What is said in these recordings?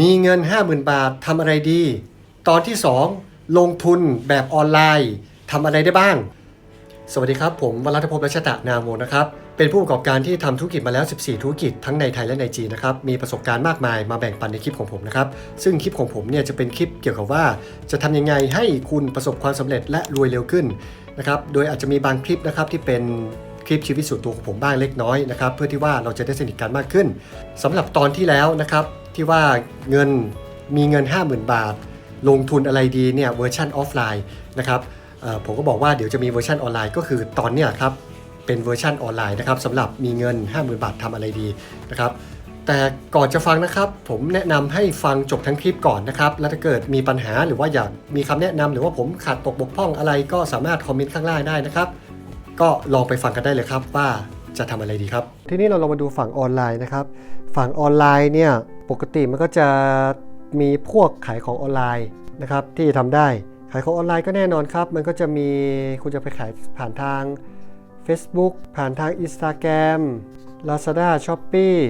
มีเงิน 50,000 บาททำอะไรดี ตอนที่ 2 ลงทุนแบบออนไลน์ทำอะไรได้บ้าง สวัสดีครับ ผมวรัตภพรัชตะนามโมนะครับ เป็นผู้ประกอบการที่ทำธุรกิจมาแล้ว 14 ธุรกิจทั้งในไทยและในจีนนะครับ มีประสบการณ์มากมายมาแบ่งปันในคลิปของผมนะครับ ซึ่งคลิปของผมเนี่ยจะเป็นคลิปเกี่ยวกับว่า จะทำยังไงให้คุณประสบความสำเร็จและรวยเร็วขึ้นนะครับ โดยอาจจะมีบางคลิปนะครับที่เป็น ลิปชีวิตส่วนตัวของผมบ้างเล็กน้อยนะครับเพื่อที่ว่าเราจะได้สนิทกันมากขึ้นสำหรับตอนที่แล้วนะครับที่ว่าเงินมีเงิน 50,000 บาท ลงทุนอะไรดีเนี่ยเวอร์ชันออฟไลน์นะครับผมก็บอกว่าเดี๋ยวจะมีเวอร์ชันออนไลน์ก็คือตอนเนี้ยครับเป็นเวอร์ชันออนไลน์นะครับสำหรับมีเงิน 50,000 บาททำอะไรดีนะครับแต่ก่อนจะฟังนะครับ ผมแนะนำให้ฟังจบทั้งคลิปก่อนนะครับ แล้วถ้าเกิดมีปัญหาหรือว่าอยากมีคำแนะนำหรือว่าผมขาดตกบกพร่องอะไรก็สามารถคอมเมนต์ข้างล่างได้นะครับ ก็ลองไปฟังกันได้เลยครับว่าจะทำอะไรดีครับ ทีนี้เราลองมาดูฝั่งออนไลน์นะครับ ฝั่งออนไลน์เนี่ยปกติมันก็จะมีพวกขายของออนไลน์นะครับที่ทำได้ ขายของออนไลน์ก็แน่นอนครับ มันก็จะมีคุณจะไปขายผ่านทาง Facebook ผ่านทาง Instagram Lazada Shopee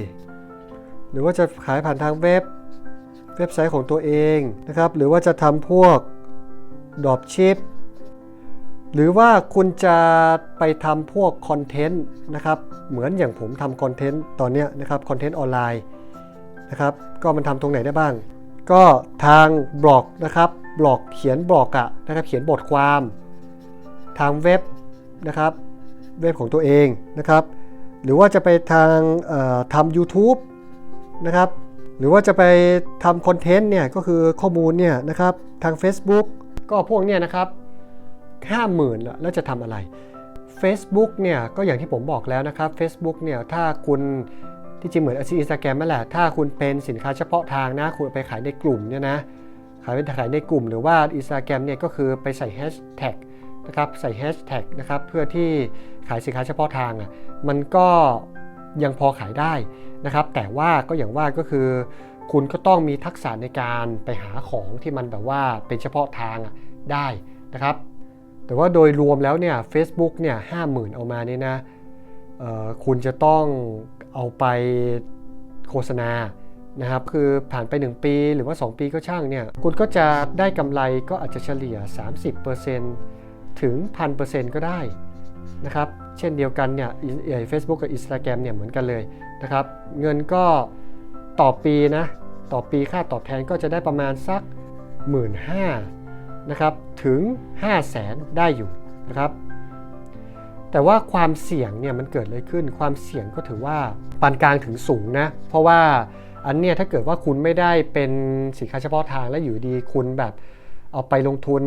หรือว่าจะขายผ่านทางเว็บเว็บไซต์ของตัวเองนะครับหรือว่าจะทำพวกดรอปชิป หรือว่าคุณจะไปทำพวกคอนเทนต์นะครับ เหมือนอย่างผมทำคอนเทนต์ตอนนี้นะครับคอนเทนต์ออนไลน์นะครับก็มันทำตรงไหนได้บ้าง ก็ทางบล็อกนะครับบล็อกเขียนบล็อกอะนะครับเขียนบทความ ทางเว็บนะครับเว็บของตัวเองนะครับหรือว่าจะไปทางทำ YouTube นะครับหรือว่าจะไปทำคอนเทนต์เนี่ยก็คือข้อมูลเนี่ยนะครับทาง Facebook ก็พวกเนี่ยนะครับ 50,000แล้วแล้วจะทำอะไร Facebook เนี่ยก็อย่างที่ผมบอกแล้วนะครับ Facebook เนี่ยถ้าคุณที่จริงเหมือนอินสตาแกรมนั่นแหละ ถ้าคุณเป็นสินค้าเฉพาะทางนะ คุณไปขายในกลุ่มเนี่ยนะ ขายเป็นขายในกลุ่มหรือว่า Instagram เนี่ยก็คือไปใส่แฮชแท็กนะครับ ใส่แฮชแท็กนะครับ เพื่อที่ขายสินค้าเฉพาะทางอะ มันก็ยังพอขายได้นะครับ แต่ว่าก็อย่างว่าก็คือคุณก็ต้องมีทักษะในการไปหาของที่มันแบบว่าเป็นเฉพาะทางอะได้นะครับ แต่ว่าโดยรวมแล้วเนี่ย Facebook เนี่ยห้าหมื่นเอามานี่นะคุณจะต้องเอาไปโฆษณานะครับคือผ่านไป 1 ปีหรือว่า 2 ปีก็ช่างเนี่ยคุณก็จะได้กำไรก็อาจจะเฉลี่ย 30%ถึง 1,000%ก็ได้นะครับเช่นเดียวกันเนี่ยเฟซบุ๊กกับ Instagram เนี่ยเหมือนกันเลยนะครับเงินก็ต่อปีนะต่อปีค่าตอบแทนก็จะได้ประมาณสัก 1 5ื่น นะครับถึง 5 0 0แสนได้อยู่นะครับ แต่ว่าความเสี่ยงเนี่ยมันเกิดอะไรขึ้น ความเสี่ยงก็ถือว่าปานกลางถึงสูงนะ เพราะว่าอันเนี้ยถ้าเกิดว่าคุณไม่ได้เป็นสินค้าเฉพาะทางและอยู่ดีคุณแบบเอาไปลงทุน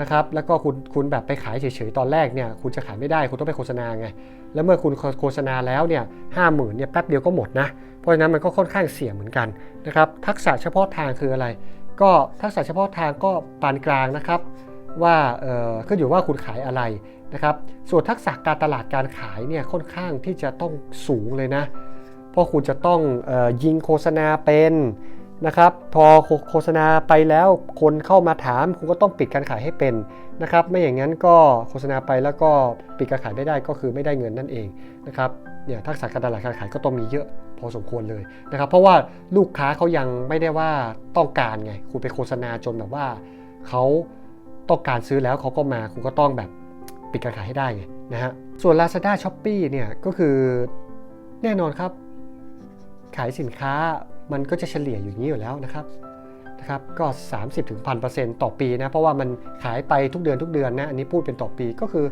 นะครับ แล้วก็คุณคุณแบบไปขายเฉยๆตอนแรกเนี่ยคุณจะขายไม่ได้คุณต้องไปโฆษณาไง แล้วเมื่อคุณโฆษณาแล้วเนี่ยห้าหมื่นเนี่ยแป๊บเดียวก็หมดนะ เพราะฉะนั้นมันก็ค่อนข้างเสี่ยงเหมือนกันนะครับ ทักษะเฉพาะทางคืออะไร ก็ทักษะเฉพาะทางก็ปานกลางนะครับ ว่าขึ้นอยู่ว่าคุณขายอะไรนะครับ ส่วนทักษะการตลาดการขายเนี่ยค่อนข้างที่จะต้องสูงเลยนะ เพราะคุณจะต้องออยิงโฆษณาเป็นนะครับ พอโฆษณาไปแล้วคนเข้ามาถามคุณก็ต้องปิดการขายให้เป็นนะครับ ไม่อย่างนั้นก็โฆษณาไปแล้วก็ปิดการขายไม่ได้ก็คือไม่ได้เงินนั่นเองนะครับ เนี่ยทักษะการตลาดการขายก็ต้องมีเยอะพอสมควรเลยนะครับ เพราะว่าลูกค้าเขายังไม่ได้ว่าต้องการไงคุณไปโฆษณาจนแบบว่าเขาต้องการซื้อแล้วเขาก็มาคุณก็ต้องแบบปิดการขายให้ได้ไงนะฮะส่วน Lazada s h o p e e เนี่ยก็คือแน่นอนครับ ขายสินค้ามันก็จะเฉลี่ยอยู่างนี้อยู่แล้วนะครับนะครับก็ 30-1,000%ถึง1,000%ต่อปีนะ เพราะว่ามันขายไปทุกเดือนทุกเดือนนะ อันนี้พูดเป็นต่อปีก็คือ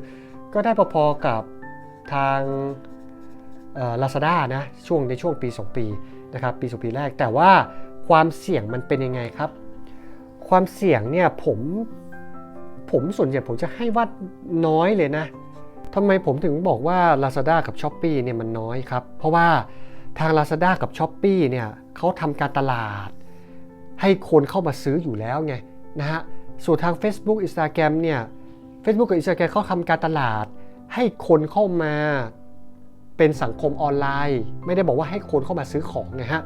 ก็ได้พอๆกับทาง ลาซาด้านะช่วงในช่วงปี 2 ปีนะครับปีสปีแรก แต่ว่าความเสี่ยงมันเป็นยังไงครับ ความเสี่ยงเนี่ยผมผมส่วนใหญ่ผมจะให้ว่าน้อยเลยนะทำไมผมถึงบอกว่า Lazada กับ s h อ p e e เนี่ยมันน้อยครับ เพราะว่าทาง Lazada กับ s h อ p e e เนี่ยเขาทำการตลาด ให้คนเข้ามาซื้ออยู่แล้วไงนะฮะส่วนทาง Facebook Instagram เนี่ย Facebook กับ Instagram เขาทำการตลาด ให้คนเข้ามา เป็นสังคมออนไลน์ ไม่ได้บอกว่าให้คนเข้ามาซื้อของนะฮะ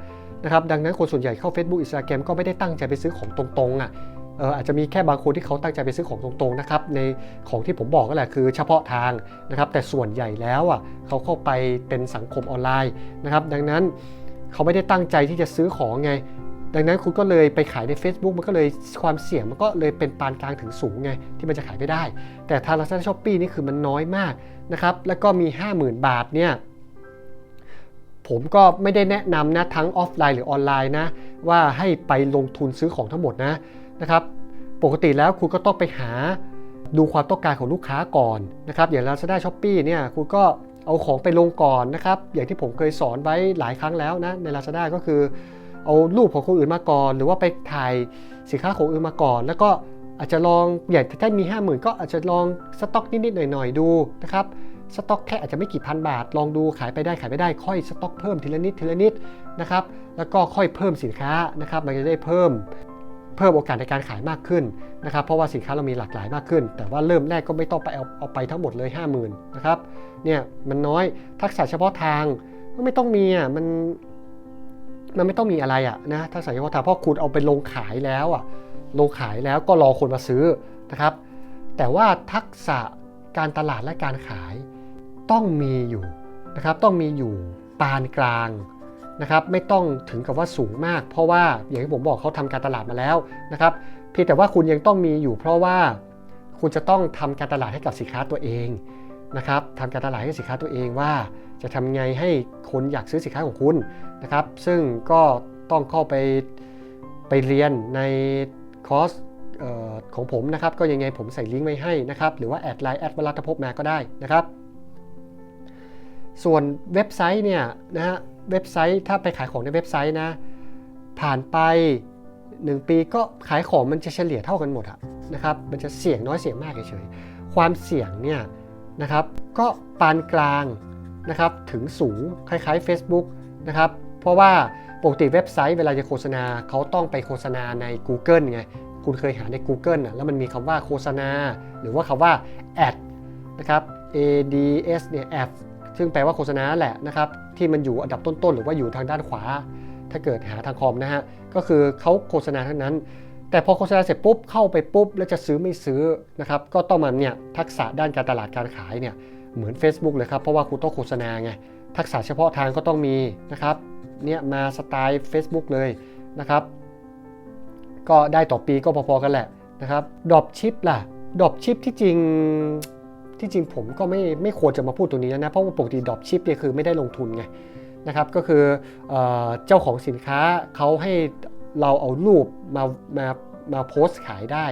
นะครับดังนั้นคนส่วนใหญ่เข้า Facebook Instagram ก็ไม่ได้ตั้งใจไปซื้อของตรงๆอะเอออาจจะมีแค่บางคนที่เขาตั้งใจไปซื้อของตรงๆนะครับในของที่ผมบอกก็แหละคือเฉพาะทางนะครับแต่ส่วนใหญ่แล้วอะเขาเข้าไปเป็นสังคมออนไลน์นะครับดังนั้นเขาไม่ได้ตั้งใจที่จะซื้อของไง ดังนั้นคุณก็เลยไปขายใน Facebook มันก็เลยความเสี่ยงมันก็เลยเป็นปานกลางถึงสูงไง ที่มันจะขายไม่ได้ แต่ทาง Lazada Shopee นี่คือมันน้อยมากนะครับ แล้วก็มี 50,000 บาทเนี่ยผมก็ไม่ได้แนะนำนะทั้งออฟไลน์หรือออนไลน์นะ ว่าให้ไปลงทุนซื้อของทั้งหมดนะนะครับ ปกติแล้วคุณก็ต้องไปหาดูความต้องการของลูกค้าก่อนนะครับ อย่าง Lazada Shopee เนี่ยคุณก็เอาของไปลงก่อนนะครับ อย่างที่ผมเคยสอนไว้หลายครั้งแล้วนะใน Lazada ก็คือ เอารูปของคนอื่นมาก่อน หรือว่าไปถ่ายสินค้าของคนอื่นมาก่อน แล้วก็อาจจะลองอย่างถ้ามี 5 0,000 ก็อาจจะลองสต็อกนิดๆหน่อยๆดูนะครับสต็อกแค่อาจจะไม่กี่พันบาท ลองดูขายไปได้ขายไม่ได้ค่อยสต็อกเพิ่มทีละนิดทีละนิดนะครับแล้วก็ค่อยเพิ่มสินค้านะครับมันจะได้เพิ่มเพิ่มโอกาสในการขายมากขึ้นนะครับเพราะว่าสินค้าเรามีหลากหลายมากขึ้น แต่ว่าเริ่มแรกก็ไม่ต้องไปเอาเอาไปทั้งหมดเลย 50,000นะครับเนี่ยมันน้อยทักษะเฉพาะทางก็ไม่ต้องมีอะมัน มันไม่ต้องมีอะไรอะนะทักษะเฉพาะทางเพราะคุณเอาไปลงขายแล้วอะลงขายแล้วก็รอคนมาซื้อนะครับ แต่ว่าทักษะการตลาดและการขายต้องมีอยู่นะครับ ต้องมีอยู่ปานกลางนะครับ ไม่ต้องถึงกับว่าสูงมาก เพราะว่าอย่างที่ผมบอกเขาทำการตลาดมาแล้วนะครับ เพียงแต่ว่าคุณยังต้องมีอยู่ เพราะว่าคุณจะต้องทำการตลาดให้กับสินค้าตัวเอง นะครับทำการตลาดให้สินค้าตัวเองว่า จะทำไงให้คนอยากซื้อสินค้าของคุณนะครับ ซึ่งก็ต้องเข้าไปไปเรียนในคอร์สออของผมนะครับ ก็ยังไงผมใส่ลิงก์ไว้ให้นะครับ หรือว่าแอดไลน์แอดวรัตภพมาก็ได้นะครับ ส่วนเว็บไซต์เนี่ยนะฮะเว็บไซต์ถ้าไปขายของในเว็บไซต์นะ ผ่านไป 1 ปีก็ขายของมันจะเฉลี่ยเท่ากันหมดอะนะครับ มันจะเสี่ยงน้อยเสี่ยงมากเฉยๆความเสี่ยงเนี่ย นะครับ ก็ปานกลางนะครับถึงสูงคล้ายๆ Facebook นะครับเพราะว่าปกติเว็บไซต์เวลาจะโฆษณาเขาต้องไปโฆษณาใน Google ไงคุณเคยหาใน Google อะแล้วมันมีคำว่าโฆษณา หรือว่าคำว่า ad นะครับ ads เนี่ย ad ซึ่งแปลว่าโฆษณาแหละนะครับที่มันอยู่อันดับต้นๆ หรือว่าอยู่ทางด้านขวา ถ้าเกิดหาทางคอมนะฮะก็คือเขาโฆษณาทั้งนั้น แต่พอโฆษณาเสร็จปุ๊บเข้าไปปุ๊บ แล้วจะซื้อไม่ซื้อนะครับก็ต้องมาเนี่ยทักษะด้านการตลาดการขายเนี่ยเหมือน Facebook เลยครับ เพราะว่าคุณต้องโฆษณาไงทักษะเฉพาะทางก็ต้องมีนะครับเนี่ยมาสไตล์ Facebook เลยนะครับ ก็ได้ต่อปีก็พอๆกันแหละนะครับดอปชิปล่ะดอปชิปที่จริงที่จริงผมก็ไม่ไม่ควรจะมาพูดตรงนี้นะ เพราะว่าปกติดอปชิปเนี่ยคือไม่ได้ลงทุนไงนะครับก็คือเอเจ้าของสินค้าเขาให้ เราเอารูปมามามาโพสต์ขายได้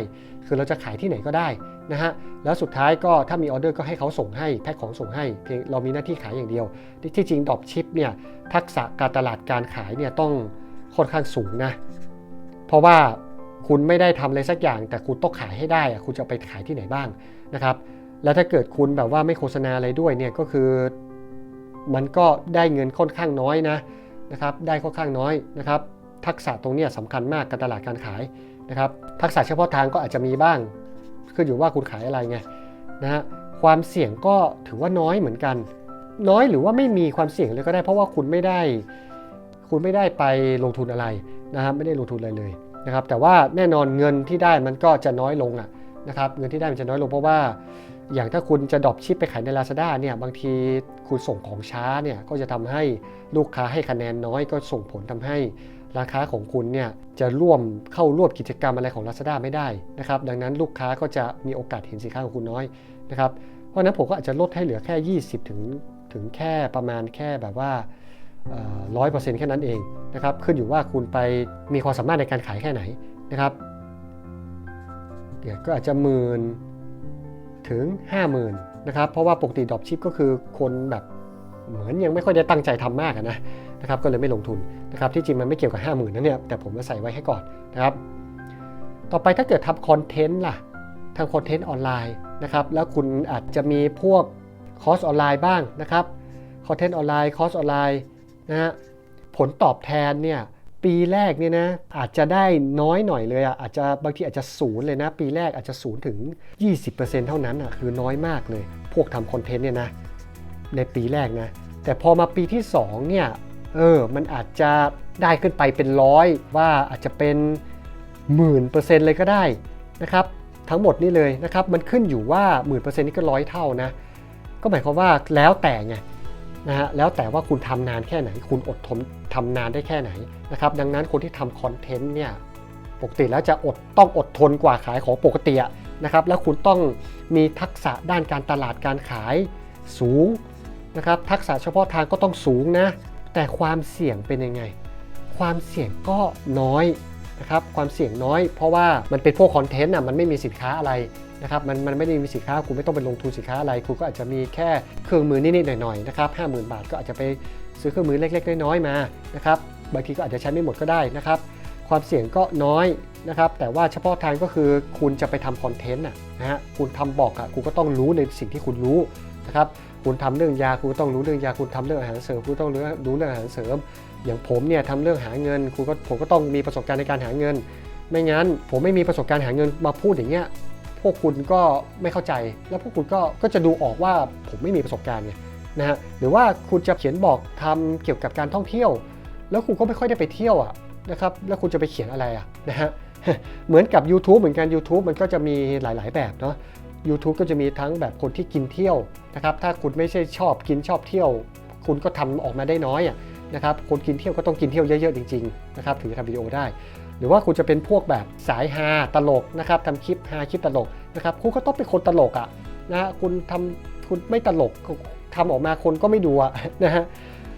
คือเราจะขายที่ไหนก็ได้นะฮะแล้วสุดท้ายก็ถ้ามีออเดอร์ก็ให้เขาส่งให้แพ็คของส่งให้เพียงเรามีหน้าที่ขายอย่างเดียว ที่จริงดอปชิปเนี่ยทักษะการตลาดการขายเนี่ยต้องค่อนข้างสูงนะ เพราะว่าคุณไม่ได้ทำอะไรสักอย่าง แต่คุณต้องขายให้ได้ คุณจะไปขายที่ไหนบ้างนะครับ แล้วถ้าเกิดคุณแบบว่าไม่โฆษณาอะไรด้วยเนี่ยก็คือ มันก็ได้เงินค่อนข้างน้อยนะนะครับ ได้ค่อนข้างน้อยนะครับ ทักษะตรงนี้สำคัญมากการตลาดการขายนะครับ ทักษะเฉพาะทางก็อาจจะมีบ้างขึ้นอยู่ว่าคุณขายอะไรไงนะฮะความเสี่ยงก็ถือว่าน้อยเหมือนกัน น้อยหรือว่าไม่มีความเสี่ยงเลยก็ได้ เพราะว่าคุณไม่ได้ คุณไม่ได้ไปลงทุนอะไรนะครับไม่ได้ลงทุนอะไรเลยนะครับ แต่ว่าแน่นอนเงินที่ได้มันก็จะน้อยลงอะนะครับ เงินที่ได้มันจะน้อยลงเพราะว่าอย่างถ้าคุณจะดรอปชิปไปขายใน Lazada เนี่ยบางทีคุณส่งของช้าเนี่ยก็จะทำให้ลูกค้าให้คะแนนน้อยก็ส่งผลทำให้ ร้านค้าของคุณเนี่ยจะร่วมเข้าร่วมกิจกรรมอะไรของ Lazada ไม่ได้นะครับดังนั้นลูกค้าก็จะมีโอกาสเห็นสินค้าของคุณน้อยนะครับเพราะฉะนั้นผมก็อาจจะลดให้เหลือแค่ 20 ถึงถึงแค่ประมาณแค่แบบว่าร้อยเปอร์เซ็นต์แค่นั้นเองนะครับขึ้นอยู่ว่าคุณไปมีความสามารถในการขายแค่ไหนนะครับเดี๋ยวก็อาจจะหมื่นถึง 50,000นะครับเพราะว่าปกติดรอปชิปก็คือคนแบบ เหมือนยังไม่ค่อยได้ตั้งใจทำมากนะนะครับก็เลยไม่ลงทุนนะครับที่จริงมันไม่เกี่ยวกับ 5 0,000นะเนี่ยแต่ผมมาใส่ไว้ให้ก่อนนะครับต่อไปถ้าเกิดทำคอนเทนต์ล่ะทำคอนเทนต์ออนไลน์นะครับแล้วคุณอาจจะมีพวกคอร์สออนไลน์บ้างนะครับคอนเทนต์ออนไลน์คอร์สออนไลน์นะฮะผลตอบแทนเนี่ยปีแรกเนี่ยนะอาจจะได้น้อยหน่อยเลยอะอาจจะบางทีอาจจะศูนย์เลยนะ ปีแรกอาจจะศูนย์ถึง 20%เท่านั้นอะคือน้อยมากเลย พวกทำคอนเทนต์เนี่ยนะ ในปีแรกนะ แต่พอมาปีที่2เนี่ยเออมันอาจจะได้ขึ้นไปเป็นร้อยว่าอาจจะเป็นหมื่นเปอร์เซ็นต์เลยก็ได้นะครับทั้งหมดนี่เลยนะครับมันขึ้นอยู่ว่าหมื่นเปอร์เซ็นต์นี่ก็ร้อยเท่านะก็หมายความว่าแล้วแต่ไงนะฮะแล้วแต่ว่าคุณทำนานแค่ไหน คุณอดทนทำนานได้แค่ไหนนะครับดังนั้นคนที่ทำคอนเทนต์เนี่ยปกติแล้วจะอดต้องอดทนกว่าขายของปกติอะนะครับแล้วคุณต้องมีทักษะด้านการตลาดการขายสูง นะครับทักษะเฉพาะทางก็ต้องสูงนะ แต่ความเสี่ยงเป็นยังไง ความเสี่ยงก็น้อยนะครับความเสี่ยงน้อย เพราะว่ามันเป็นพวกคอนเทนต์อะมันไม่มีสินค้าอะไรนะครับมันมันไม่ได้มีสินค้าคุณไม่ต้องไปลงทุนสินค้าอะไรคุณก็อาจจะมีแค่เครื่องมือนิดๆหน่อยๆนะครับห้าหมื่นบาทก็อาจจะไปซื้อเครื่องมือเล็ก ๆ น้อยๆมานะครับบางทีก็อาจจะใช้ไม่หมดก็ได้นะครับความเสี่ยงก็น้อยนะครับแต่ว่าเฉพาะทางก็คือคุณจะไปทำคอนเทนต์อะนะฮะคุณทำบอกอะคุณก็ต้องรู้ในสิ่งที่คุณรู้ นะครับคุณทำเรื่องยาคุณต้องรู้เรื่องยาคุณทำเรื่องอาหารเสริมคุณต้องรู้รู้เรื่องอาหารเสริม อย่างผมเนี่ยทำเรื่องหาเงินครูก็ผมก็ต้องมีประสบการณ์ในการหาเงิน ไม่งั้นผมไม่มีประสบการณ์หาเงินมาพูดอย่างเงี้ยพวกคุณก็ไม่เข้าใจ แล้วพวกคุณก็ก็จะดูออกว่าผมไม่มีประสบการณ์ไงนะฮะหรือว่าคุณจะเขียนบอกทำเกี่ยวกับการท่องเที่ยว แล้วคุณก็ไม่ค่อยได้ไปเที่ยวอะนะครับแล้วคุณจะไปเขียนอะไรอะนะฮะเหมือนกับ YouTube เหมือนกัน YouTube มันก็จะมีหลาย ๆ แบบเนาะ YouTube ก็จะมีทั้งแบบคนที่กินเที่ยวนะครับ ถ้าคุณไม่ใช่ชอบกินชอบเที่ยว คุณก็ทำออกมาได้น้อยนะครับ คนกินเที่ยวก็ต้องกินเที่ยวเยอะๆจริงๆนะครับถึงจะทำวิดีโอได้ หรือว่าคุณจะเป็นพวกแบบสายฮาตลกนะครับทำคลิปฮาคลิปตลกนะครับ คุณก็ต้องเป็นคนตลกอะ่ะนะฮะคุณทำคุณไม่ตลกทำออกมาคนก็ไม่ดูะนะฮะ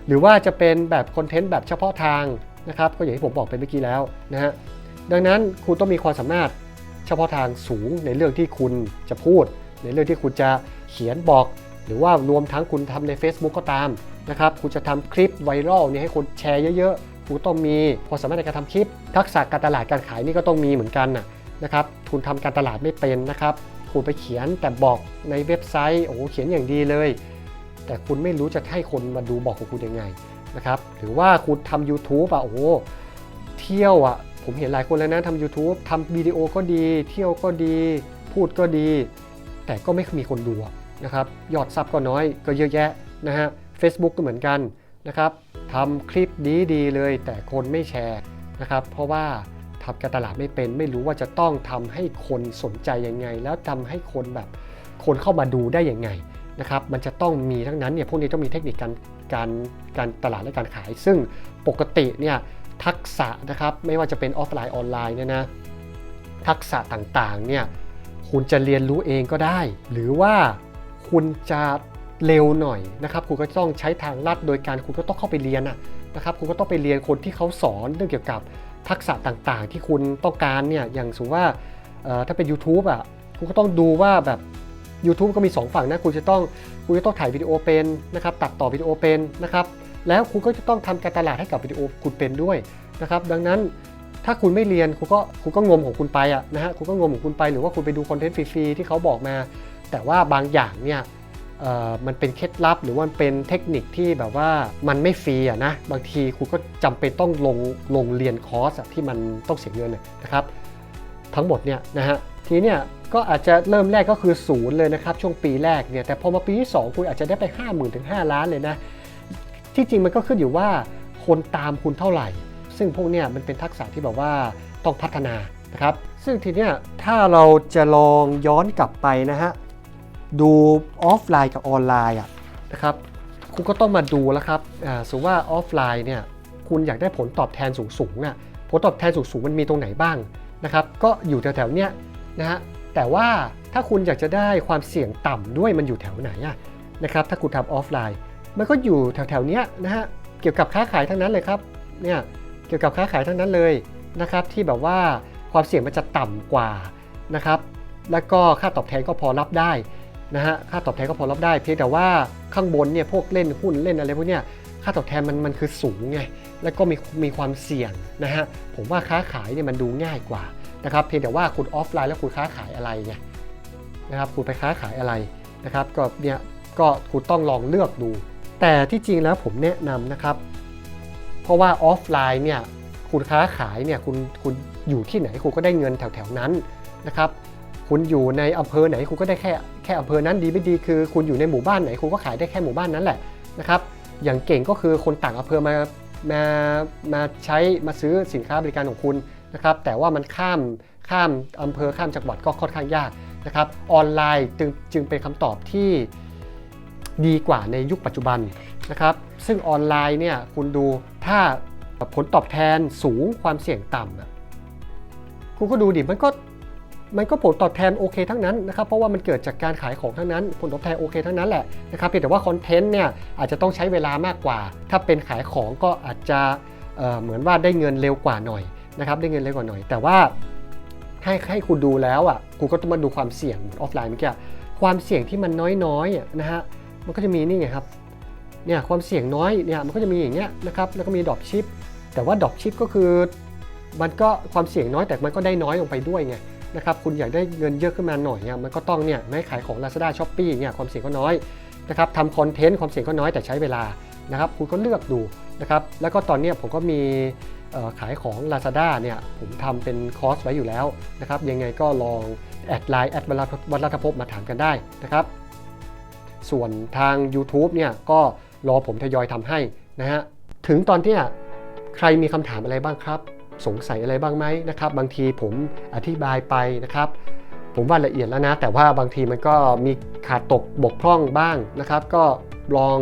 หรือว่าจะเป็นแบบคอนเทนต์แบบเฉพาะทางนะครับ ก็อย่างที่ผมบอกไปเมื่อกี้แล้วนะฮะดังนั้นคุณต้องมีความสามารถ เฉพาะทางสูงในเรื่องที่คุณจะพูด ในเรื่องที่คุณจะเขียนบอก หรือว่ารวมทั้งคุณทำใน Facebook ก็ตามนะครับคุณจะทำคลิปไวรัลนี่ให้คนแชร์เยอะๆคุณต้องมีความสามารถในการทำคลิป ทักษะการตลาดการขายนี่ก็ต้องมีเหมือนกันนะนะครับคุณทำการตลาดไม่เป็นนะครับคุณไปเขียนแต่บอกในเว็บไซต์โอ้เขียนอย่างดีเลย แต่คุณไม่รู้จะให้คนมาดูบอกของคุณยังไงนะครับหรือว่าคุณทำ YouTube อะโอ้เที่ยวอะ ผมเห็นหลายคนแล้วนะทำ YouTube ทำวิดีโอก็ดี เที่ยวก็ดี พูดก็ดี แต่ก็ไม่มีคนดูนะครับยอดซับก็น้อยก็เยอะแยะนะฮะ Facebook ก็เหมือนกันนะครับทำคลิปดีๆเลย แต่คนไม่แชร์นะครับ เพราะว่าทำการตลาดไม่เป็นไม่รู้ว่าจะต้องทำให้คนสนใจยังไง แล้วทำให้คนแบบคนเข้ามาดูได้ยังไงนะครับมันจะต้องมีทั้งนั้นเนี่ยพวกนี้ต้องมีเทคนิคการการการตลาดและการขาย ซึ่งปกติเนี่ย ทักษะนะครับไม่ว่าจะเป็นออฟไลน์ออนไลน์เนี่ยนะทักษะต่างๆเนี่ยคุณจะเรียนรู้เองก็ได้ หรือว่าคุณจะเร็วหน่อยนะครับคุณก็ต้องใช้ทางลัดโดยการคุณก็ต้องเข้าไปเรียนนะครับคุณก็ต้องไปเรียนคนที่เขาสอนเรื่องเกี่ยวกับทักษะต่างๆ ที่คุณต้องการเนี่ยอย่างสมมติว่าถ้าเป็น YouTube อะคุณก็ต้องดูว่าแบบ YouTube ก็มี 2 ฝั่งนะคุณจะต้องคุณจะต้องถ่ายวิดีโอเป็นนะครับตัดต่อวิดีโอเป็นนะครับ แล้วคุณก็จะต้องทำการตลาดให้กับวิดีโอคุณเป็นด้วยนะครับดังนั้นถ้าคุณไม่เรียนคุณก็คุณก็งมของคุณไปอะนะฮะคุณก็งมของคุณไปหรือว่าคุณไปดูคอนเทนต์ฟรีๆที่เขาบอกมา แต่ว่าบางอย่างเนี่ยเอ่อมันเป็นเคล็ดลับหรือว่ามันเป็นเทคนิคที่แบบว่ามันไม่ฟรีอะนะบางทีคุณก็จำเป็นต้องลงลงเรียนคอร์สที่มันต้องเสียเงินนะครับ ทั้งหมดเนี่ยนะฮะทีเนี่ยก็อาจจะเริ่มแรกก็คือศูนย์เลยนะครับ ช่วงปีแรกเนี่ยแต่พอมาปีที่ 2 คุณอาจจะได้ไป 5 0,000ื่นถึง5ล้านเลยนะ ที่จริงมันก็ขึ้นอยู่ว่าคนตามคุณเท่าไหร่ ซึ่งพวกเนี่ยมันเป็นทักษะที่แบบว่าต้องพัฒนานะครับ ซึ่งทีเนี้ยถ้าเราจะลองย้อนกลับไปนะฮะดูออฟไลน์กับออนไลน์อะนะครับคุณก็ต้องมาดูแล้วครับอ่าสมมติว่าออฟไลน์เนี่ยคุณอยากได้ผลตอบแทนสูงๆอะผลตอบแทนสูงๆมันมีตรงไหนบ้างนะครับ ก็อยู่แถวๆเนี้ยนะฮะแต่ว่าถ้าคุณอยากจะได้ความเสี่ยงต่ำด้วยมันอยู่แถวไหนอะนะครับถ้าคุณทำออฟไลน์ มันก็อยู่แถวๆนี้นะฮะเกี่ยวกับค้าขายทั้งนั้นเลยครับเนี่ยเกี่ยวกับค้าขายทั้งนั้นเลยนะครับที่แบบว่าความเสี่ยงมันจะต่ำกว่านะครับแล้วก็ค่าตอบแทนก็พอรับได้นะฮะค่าตอบแทนก็พอรับได้เพียงแต่ว่าข้างบนเนี่ยพวกเล่นหุ้นเล่นอะไรพวกเนี้ยค่าตอบแทนมันมันคือสูงไงแล้วก็มีมีความเสี่ยงนะฮะผมว่าค้าขายเนี่ยมันดูง่ายกว่านะครับเพียงแต่ว่าคุณออฟไลน์แล้วคุณค้าขายอะไรไงนะครับคุณไปค้าขายอะไรนะครับก็เนี่ยก็คุณต้องลองเลือกดู แต่ที่จริงแล้วผมแนะนำนะครับ เพราะว่าออฟไลน์เนี่ยคุณค้าขายเนี่ยคุณคุณอยู่ที่ไหนคุณก็ได้เงินแถวๆนั้นนะครับคุณอยู่ในอำเภอไหนคุณก็ได้แค่แค่อำเภอนั้นดีไม่ดีคือ คุณอยู่ในหมู่บ้านไหนคุณก็ขายได้แค่หมู่บ้านนั้นแหละนะครับอย่างเก่งก็คือคนต่างอำเภอมามามาใช้มาซื้อสินค้าบริการของคุณนะครับแต่ว่ามันข้ามข้ามอำเภอข้ามจังหวัดก็ค่อนข้างยากนะครับออนไลน์จึงจึงเป็นคำตอบที่ ดีกว่าในยุคปัจจุบันนะครับซึ่งออนไลน์เนี่ยคุณดูถ้าผลตอบแทนสูงความเสี่ยงต่ำคุณก็ดูดิมันก็มันก็ผลตอบแทนโอเคทั้งนั้นนะครับเพราะว่ามันเกิดจากการขายของทั้งนั้น ผลตอบแทนโอเคทั้งนั้นแหละนะครับเพียงแต่ว่าคอนเทนต์เนี่ยอาจจะต้องใช้เวลามากกว่า ถ้าเป็นขายของก็อาจจะเเหมือนว่าได้เงินเร็วกว่าหน่อยนะครับได้เงินเร็วกว่าหน่อย แต่ว่าให้ให้คุณดูแล้วอะคุณก็ต้องมาดูความเสี่ยงออฟไลน์เมื่อกี้ความเสี่ยงที่มันน้อยๆอะนะฮะ มันก็จะมีนี่ไงครับเนี่ยความเสี่ยงน้อยเนี่ยมันก็จะมีอย่างเงี้ยนะครับแล้วก็มีดรอปชิปแต่ว่าดรอปชิปก็คือมันก็ความเสี่ยงน้อยแต่มันก็ได้น้อยลงไปด้วยไงนะครับคุณอยากได้เงินเยอะขึ้นมาหน่อยเนี่ยมันก็ต้องเนี่ยไม่ขายของ Lazada s h o p e e เนี่ยความเสี่ยงก็น้อยนะครับทำคอนเทนต์ความเสี่ยงก็น้อยแต่ใช้เวลานะครับคุณก็เลือกดูนะครับแล้วก็ตอนนี้ผมก็มีขายของ Lazada เนี่ยผมทำเป็นคอร์สไว้อยู่แล้วนะครับยังไงก็ลองแอดไลน์แอดวัลรัตภพมาถามกันได้นะครับ ส่วนทาง YouTube เนี่ยก็รอผมทยอยทำให้นะฮะถึงตอนที่ใครมีคำถามอะไรบ้างครับ สงสัยอะไรบ้างไหมนะครับ บางทีผมอธิบายไปนะครับ ผมว่าละเอียดแล้วนะ แต่ว่าบางทีมันก็มีขาดตกบกพร่องบ้างนะครับ ก็ลอง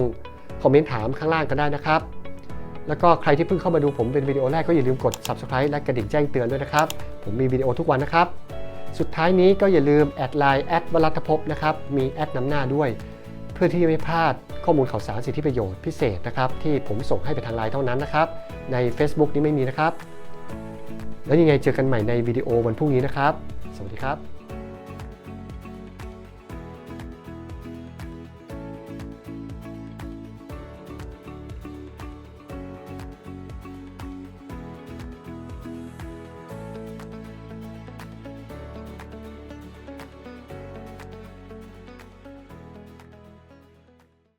คอมเมนต์ถามข้างล่างกันได้นะครับ แล้วก็ใครที่เพิ่งเข้ามาดูผมเป็นวิดีโอแรกก็อย่าลืมกด subscribe และกระดิ่งแจ้งเตือนด้วยนะครับ ผมมีวิดีโอทุกวันนะครับ สุดท้ายนี้ก็อย่าลืมแอดไลน์แอดวรัตภพนะครับ มีแอดนำหน้าด้วย เพื่อที่จะไม่พลาดข้อมูลข่าวสารสิทธิประโยชน์พิเศษนะครับที่ผมส่งให้ไปทางไลน์เท่านั้นนะครับใน Facebook นี้ไม่มีนะครับ แล้วยังไงเจอกันใหม่ในวิดีโอวันพรุ่งนี้นะครับ สวัสดีครับ